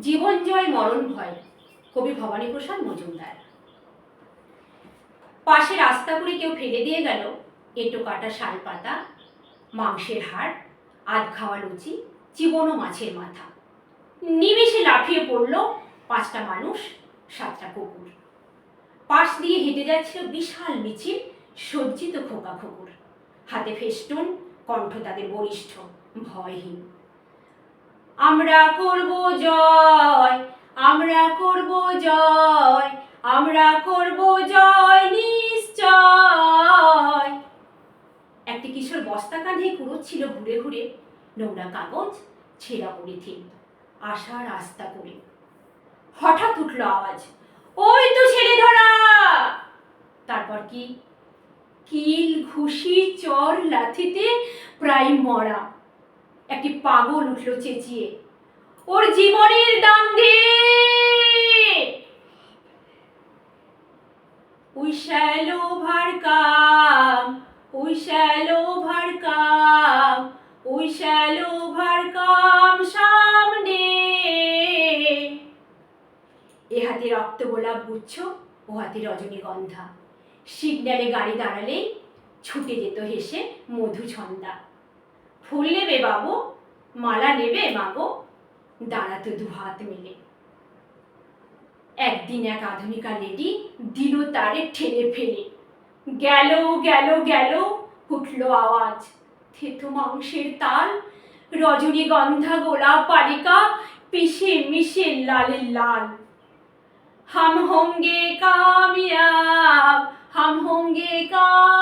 জীবন জয়, মরণ ভয়, কবি ভবানীপ্রসাদ মজুমদার। পাশে রাস্তা করে কেউ ফেলে দিয়ে গেল, এটো কাটা শাল পাতা, মাংসের হাড়, আধ খাওয়া লুচি জীবন মাছের মাথা। নিমেষে লাফিয়ে পড়ল পাঁচটা মানুষ, সাতটা কুকুর। পাশ দিয়ে হেঁটে যাচ্ছিল বিশাল মিছিল, সজ্জিত খোকা খকুর। হাতে ফেস্টুন, কণ্ঠ তাদের বলিষ্ঠ, ভয়হীন। আমরা করব জয়, আমরা করব জয়, আমরা করব জয় নিশ্চয়। একটি কিশোর বস্তা কাঁধে কুড়োচ্ছিল ঘুরে ঘুরে নোংরা কাগজ, ছেঁড়া পলিথিন, আশা রাস্তা করে। হঠাৎ উঠল আওয়াজ, ওই তো ছেলে ধরা! তারপর কি? কিল, ঘুষি, চর, লাথিতে প্রায় মরা। একটি পাগল উঠল চেঁচিয়ে। ওর জীবনের দাম দে। We shall overcome we shall overcome we shall overcome সামনে এ হাতে রক্ত গোলাপ গুচ্ছ, ও হাতে রজনীগন্ধা। সিগন্যালে গাড়ি দাঁড়ালেই ছুটে যেত হেসে মধুছন্দা। ফুল নেবে বাবু, মালা নেবে মাগো, দাঁড়াতে দু হাত মেলে। একদিন এক আধুনিকা লেডি দিল তারে ঠেলে ফেলে। গেল গেল গেল, উঠল আওয়াজ, থেতো মাংসের তাল রজনীগন্ধা গোলাপ পালিকা, পিষে মিশে লালের লাল। হাম হোঙ্গে কামিয়া হাম হোঙ্গে কাম